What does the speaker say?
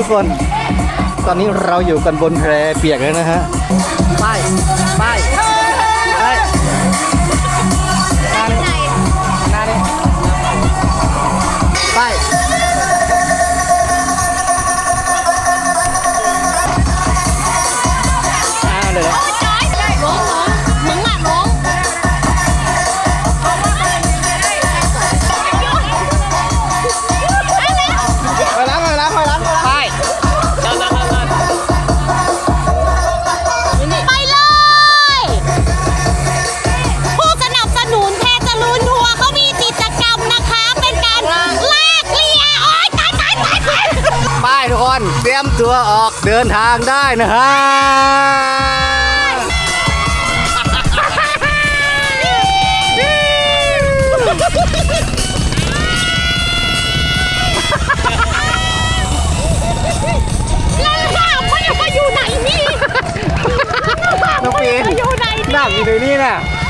ทุกคน ตอนนี้เราอยู่กันบนแพรเปียกเลยนะฮะ ไป ไปไปหน้านี่หน้านี่ไป อ่าเดี๋ยว ทุกคน เตรียมตัวออกเดินทางได้นะฮะแล้วถามว่าจะมาอยู่ไหนนี่น้องปีนมาอยู่ไหนน้ำอยู่ในนี่น่ะเ